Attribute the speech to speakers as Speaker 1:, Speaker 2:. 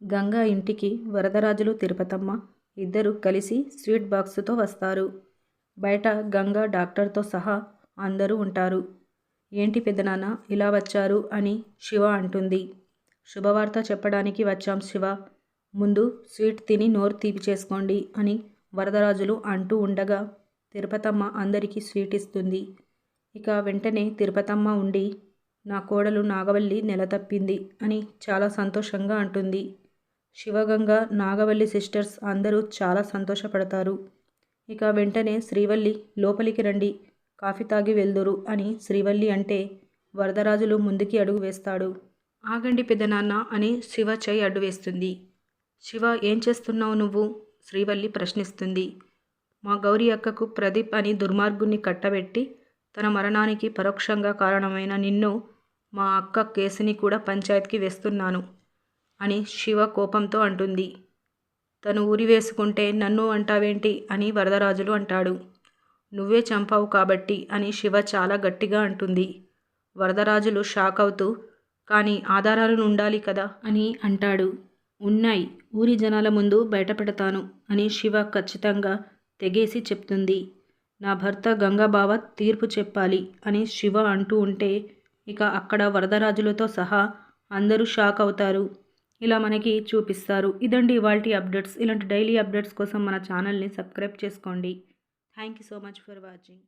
Speaker 1: గంగా ఇంటికి వరదరాజులు తిరుపతమ్మ ఇద్దరు కలిసి స్వీట్ బాక్సుతో వస్తారు. బయట గంగా డాక్టర్తో సహా అందరూ ఉంటారు. ఏంటి పెదనాన్న ఇలా వచ్చారు? అని శివ అంటుంది. శుభవార్త చెప్పడానికి వచ్చాం శివ. ముందు స్వీట్ తిని నోరు తీపి చేసుకోండి అని వరదరాజులు అంటూ ఉండగా తిరుపతమ్మ అందరికీ స్వీట్ ఇస్తుంది. ఇక వెంటనే తిరుపతమ్మ ఉండి నా కోడలు నాగవల్లి నెల తప్పింది అని చాలా సంతోషంగా అంటుంది. శివగంగ నాగవల్లి సిస్టర్స్ అందరూ చాలా సంతోషపడతారు. ఇక వెంటనే శ్రీవల్లి లోపలికి రండి కాఫీ తాగి వెళ్దురు అని శ్రీవల్లి అంటే వరదరాజులు ముందుకి అడుగు వేస్తాడు. ఆగండి పెదనాన్న అని శివ చేయి అడ్డు వేస్తుంది. శివ ఏం చేస్తున్నావు నువ్వు? శ్రీవల్లి ప్రశ్నిస్తుంది. మా గౌరీ అక్కకు ప్రదీప్ అని దుర్మార్గుణ్ణి కట్టబెట్టి తన మరణానికి పరోక్షంగా కారణమైన నిన్ను మా అక్క కేసుని కూడా పంచాయత్కి వేస్తున్నాను. అని శివ కోపంతో అంటుంది. తను ఊరి వేసుకుంటే నన్ను అంటావేంటి అని వరదరాజులు అంటాడు. నువ్వే చంపావు కాబట్టి అని శివ చాలా గట్టిగా అంటుంది. వరదరాజులు షాక్ అవుతూ కానీ ఆధారాలు ఉండాలి కదా అని అంటాడు. ఉన్నాయి ఊరి జనాల ముందు బయటపెడతాను అని శివ ఖచ్చితంగా తెగేసి చెప్తుంది. నా భర్త గంగాబావ తీర్పు చెప్పాలి అని శివ అంటూ ఉంటే ఇక అక్కడ వరదరాజులతో సహా అందరూ షాక్ అవుతారు. ఇలా మనకి చూపిస్తారు. ఇదండి ఇవాళ అప్డేట్స్. ఇలాంటి డైలీ అప్డేట్స్ కోసం మన ఛానల్ని సబ్స్క్రైబ్ చేసుకోండి. Thank you so much for watching.